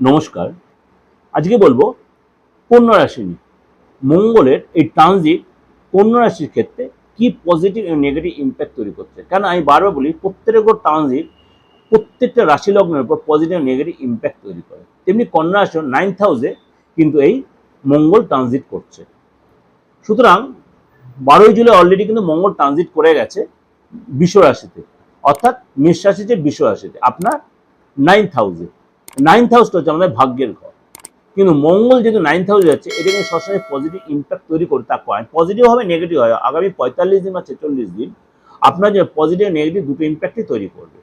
নমস্কার। আজকে বলব কন্যা রাশি নিয়ে। মঙ্গলের এই ট্রানজিট কন্যা রাশির ক্ষেত্রে কি পজিটিভ এবং নেগেটিভ ইম্প্যাক্ট তৈরি করছে? কেন আমি বারবার বলি, প্রত্যেকের ট্রানজিট প্রত্যেকটা রাশি লগ্নের উপর পজিটিভ নেগেটিভ ইম্প্যাক্ট তৈরি করে। তেমনি কন্যা রাশি নাইন্থ হাউসে কিন্তু এই মঙ্গল ট্রানজিট করছে। সুতরাং বারোই জুলাই অলরেডি কিন্তু মঙ্গল ট্রানজিট করে গেছে বিশ্ব রাশিতে অর্থাৎ মেষ রাশিতে বিশ্ব রাশিতে আপনার নাইন্থ হাউসে নাইন্থ হাউসটা হচ্ছে আমাদের ভাগ্যের ঘর। কিন্তু মঙ্গল যেহেতু নাইন্থ হাউসে যাচ্ছে, এটা কিন্তু সবসময় পজিটিভ ইম্প্যাক্ট তৈরি করে তা পয়েন্ট পজিটিভ হবে নেগেটিভ হবে আগামী পঁয়তাল্লিশ দিন বা ছেচল্লিশ দিন আপনার যে পজিটিভ নেগেটিভ দুটো ইম্প্যাক্টই তৈরি করবে।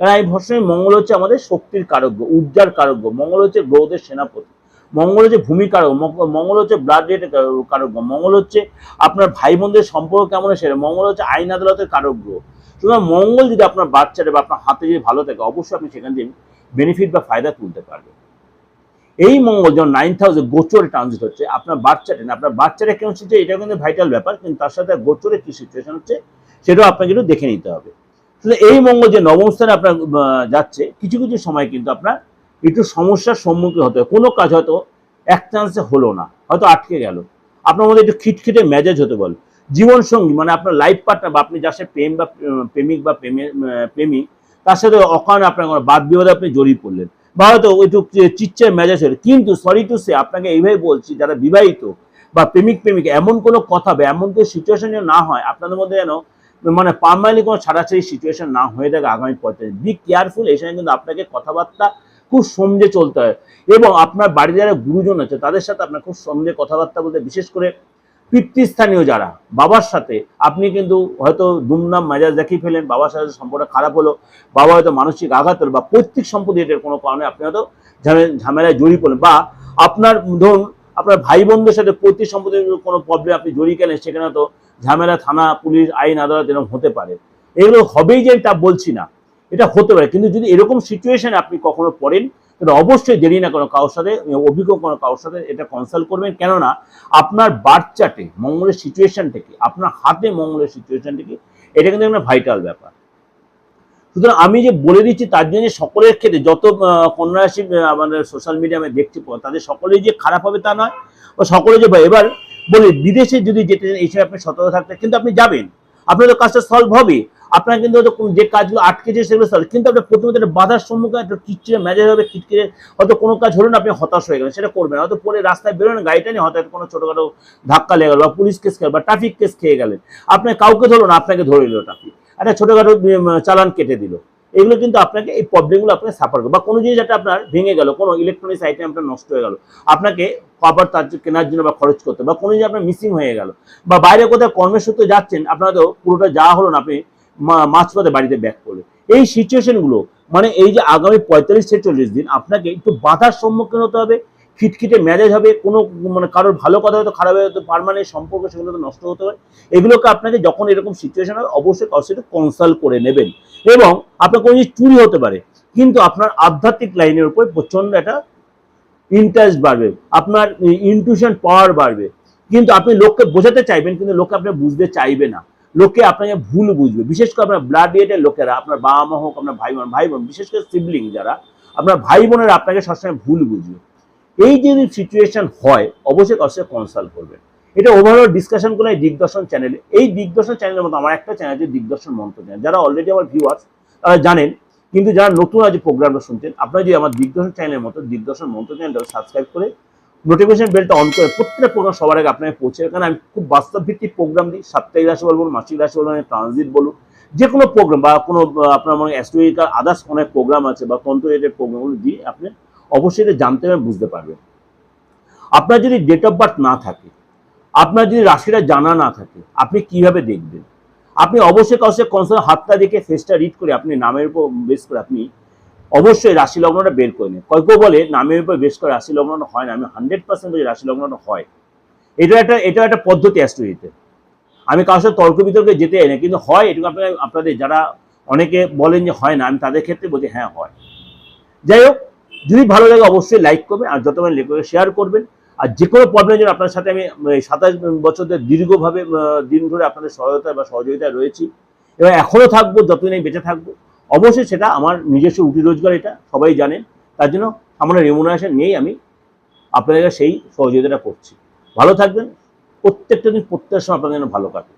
কারণ এই ভরসায় মঙ্গল হচ্ছে আমাদের শক্তির কারজ্ঞ ঊর্জার কারজ্ঞ মঙ্গল হচ্ছে গ্রহদের সেনাপতি। মঙ্গল হচ্ছে ভূমিকারক মঙ্গল হচ্ছে ব্লাড রেটের কারজ্ঞ মঙ্গল হচ্ছে আপনার ভাই বোনদের সম্পর্ক কেমন সেটা। মঙ্গল হচ্ছে আইন আদালতের কারজ্ঞ সুতরাং মঙ্গল যদি আপনার বাচ্চাটা বা আপনার হাতে যদি ভালো থাকে, অবশ্যই আপনি সেখান থেকে বেনিফিট বা ফায়দা তুলতে পারবে। এই মঙ্গল যখন নাইন্থ হাউসে গোচরে ট্রানজিট হচ্ছে, আপনার বাচ্চাটা না, আপনার বাচ্চাটা কেমন হচ্ছে, এটা কিন্তু ভাইটাল ব্যাপার, কিন্তু তার সাথে গোচরে কি সিচুয়েশন হচ্ছে, সেটাও আপনাকে একটু দেখে নিতে হবে। এই মঙ্গল যে নবম স্থানে আপনার যাচ্ছে, কিছু কিছু সময় কিন্তু আপনার একটু সমস্যার সম্মুখীন হতে হয়। কোনো কাজ হয়তো এক চান্সে হলো না, হয়তো আটকে গেল। আপনার মধ্যে একটু খিটখিটে মেজাজ হতে বল। জীবনসঙ্গী মানে আপনার লাইফ পার্টনার বা আপনি যার প্রেম বা, প্রেমিক বা প্রেমে- প্রেমিক তার সাথে অকারণে আপনার কোনো বাদ বিবাদে আপনি জড়িয়ে পড়লেন। বা হয়তো একটু চিচ্চার মেজাজ হলো, কিন্তু সরি টু সে আপনাকে এইভাবে বলছি, যারা বিবাহিত বা প্রেমিক প্রেমিক, এমন কোনো কথা বা এমন কোনো সিচুয়েশন যেন না হয়, আপনাদের মধ্যে যেন মানে পারমানেন্টলি কোনো ছাড়াছাড়ি সিচুয়েশন না হয়ে থাকে আগামী পঁয়তাল্লিশ বি কেয়ারফুল এই সময় কিন্তু আপনাকে কথাবার্তা খুব সমঝে চলতে হয়। এবং আপনার বাড়িতে যারা গুরুজন আছে, তাদের সাথে আপনার খুব সমঝে কথাবার্তা বলতে বিশেষ করে পিতৃস্থানীয় যারা, বাবার সাথে, আপনি কিন্তু হয়তো দুমনাম মেজাজ দেখিয়ে ফেলেন, বাবার সাথে সম্পর্ক খারাপ হলো, বাবা হয়তো মানসিক আঘাত হলো, বা পৈতৃক সম্পত্তি এটার কোনো কারণে আপনি হয়তো ঝামেলায় জড়িয়ে পড়লেন, বা আপনার ধরুন, আপনার ভাই বোনদের সাথে পৈতৃক সম্পত্তির কোনো প্রবলেম আপনি জড়িয়ে গেলেন, সেখানে হয়তো ঝামেলা, থানা, পুলিশ, আইন, আদালত এরকম হতে পারে। এগুলো হবেই যে, তা বলছি না। এটা হতে পারে, কিন্তু যদি এরকম সিচুয়েশনে আপনি কখনো পড়েন তাহলে অবশ্যই দেরি না কোনো কারোর সাথে অভিজ্ঞ কোনো কারোর সাথে এটা কনসাল্ট করবেন। কেননা আপনার বার্থ মঙ্গলের সিচুয়েশন থেকে আপনার হাতে মঙ্গলের সিচুয়েশন থেকে এটা কিন্তু একটা ভাইটাল ব্যাপার। সুতরাং আমি যে বলে দিচ্ছি তার জন্য সকলের ক্ষেত্রে যত আহ, কন্যা রাশি আহ, আমাদের সোশ্যাল মিডিয়ামে দেখছি তাদের সকলেই যে খারাপ হবে তা নয়। বা সকলে যে এবার বলি বিদেশে যদি যেতে চান এই সময় আপনি সতর্ক থাকতে কিন্তু আপনি যাবেন। আপনার তো কাজটা সলভ হবে আপনার কিন্তু হয়তো যে কাজগুলো আটকেছে সেগুলো সলভ কিন্তু আপনার প্রথমে একটা বাধার সম্মুখীন একটা কিটকিরে মেজাজ হবে কিটকিরে হয়তো কোনো কাজ হলো না আপনি হতাশ হয়ে গেলেন সেটা করবেন হয়তো পরে রাস্তায় বেরোলেন গাড়িটা নিয়ে হয়তো কোনো ছোটোখাটো ধাক্কা লেগে গেল বা পুলিশ কেস খেয়ে বা ট্রাফিক কেস খেয়ে গেলেন। আপনি কাউকে ধরলো না আপনাকে ধরে নিল ট্রাফিক একটা ছোটোখাটো চালান কেটে দিল। এগুলো কিন্তু আপনাকে এই প্রবলেমগুলো আপনাকে সাফার করবে। বা কোনো জিনিস একটা আপনার ভেঙে গেল, কোনো ইলেকট্রনিক্স আইটেম আপনার নষ্ট হয়ে গেল, আপনাকে খাবার তার কেনার জন্য বা খরচ করতে বা কোনো জিনিস আপনার মিসিং হয়ে গেল, বা বাইরে কোথাও কর্মসূত্রে যাচ্ছেন, আপনার তো পুরোটা যাওয়া হলো না, আপনি মাঝপথে বাড়িতে ব্যাক করলেন। এই সিচুয়েশনগুলো মানে এই যে আগামী পঁয়তাল্লিশ ছেচল্লিশ চল্লিশ দিন আপনাকে একটু বাধার সম্মুখীন হতে হবে খিটখিটে ম্যারেজ হবে, কোনো মানে কারোর ভালো কথা হয়তো খারাপ হয়তো পারমানেন্ট সম্পর্ক সেগুলো তো নষ্ট হতে পারে। এগুলোকে আপনাকে যখন এরকম সিচুয়েশন হবে, অবশ্যই কারোর সাথে কনসাল্ট করে নেবেন। এবং আপনার কোনো জিনিস চুরি হতে পারে, কিন্তু আপনার আধ্যাত্মিক লাইনের উপর প্রচণ্ড একটা ইন্টারেস্ট বাড়বে, আপনার ইনটিউশন পাওয়ার বাড়বে। কিন্তু আপনি লোককে বোঝাতে চাইবেন, কিন্তু লোকে আপনার বুঝতে চাইবে না। লোকে আপনাকে ভুল বুঝবে। বিশেষ করে আপনার ব্লাড রিলেটেড লোকেরা, আপনার বাবা মা হোক, আপনার ভাই বোন ভাই বোন, বিশেষ করে সিবলিং যারা, আপনার ভাই বোনেরা আপনাকে সবসময় ভুল বুঝবে। এই যদি সিচুয়েশন হয়, অবশ্যই কারোর সাথে কনসাল্ট করবেন। এটা ওভারঅল ডিসকাশন করলে দিগদর্শন চ্যানেলে এই দিগদর্শন চ্যানেলের মতো আমার একটা চ্যানেল আছে দিগদর্শন মন্ত্র চ্যানেল যারা অলরেডি আমার ভিউয়ার্স তারা জানেন, কিন্তু যারা নতুন আজ প্রোগ্রামটা শুনছেন, আপনারা যদি আমার দিগদর্শন চ্যানেলের মতো দিগদর্শন মন্ত্র চ্যানেলটা সাবস্ক্রাইব করে নোটিফিকেশন বেলটা অন করে প্রত্যেকটা প্রোগ্রাম সবার আগে আপনাকে পৌঁছে কারণ আমি খুব বাস্তব ভিত্তিক প্রোগ্রাম দিই। সাপ্তাহিক রাশি বলুন মাসিক রাশি বলুন ট্রানজিট বলুন যে কোনো প্রোগ্রাম বা কোনো আপনার মানে অ্যাস্ট্রোলজিক্যাল আদার্স অনেক প্রোগ্রাম আছে বা তন্ত্র রিলেটেড প্রোগ্রামগুলো দিয়ে আপনি অবশ্যই এটা জানতে এবং বুঝতে পারবেন। আপনার যদি ডেট অফ বার্থ না থাকে, আপনার যদি রাশিটা জানা না থাকে, আপনি কীভাবে দেখবেন? আপনি অবশ্যই কাউকে কনসাল হাতটা দেখে ফেসটা রিড করে আপনি নামের উপর বেস করে আপনি অবশ্যই রাশি লগ্নটা বের করে নেন। কয়েক বলে, নামের উপর বেশ করে রাশি লগ্নটা হয় না। আমি হান্ড্রেড পার্সেন্ট বলি রাশি লগ্নটা হয়। এটা একটা এটা একটা পদ্ধতি অ্যাস্ট্রোলজিতে আমি কারোর সাথে তর্ক বিতর্কে যেতে না, কিন্তু হয়, এটুকু আপনার আপনাদের যারা অনেকে বলেন যে হয় না, আমি তাদের ক্ষেত্রে বলছি হ্যাঁ হয়। যাই হোক যদি ভালো লাগে অবশ্যই লাইক করবেন আর যতক্ষণ লেখকে শেয়ার করবেন। আর যে কোনো প্রবলেমের জন্য আপনার সাথে আমি সাতাশ বছর ধরে দীর্ঘভাবে দিন ধরে আপনাদের সহায়তা বা সহযোগিতায় রয়েছি। এবং এখনও থাকব, যতদিন আমি বেঁচে থাকব। অবশ্যই সেটা আমার নিজস্ব রুটি রোজগার এটা, সবাই জানেন। তার জন্য সামান্য রেমুনারেশন নিয়েই আমি আপনাদের সেই সহযোগিতাটা করছি। ভালো থাকবেন। প্রত্যেকটা দিন প্রত্যেকের সময় আপনাদের জন্য ভালো কাটে।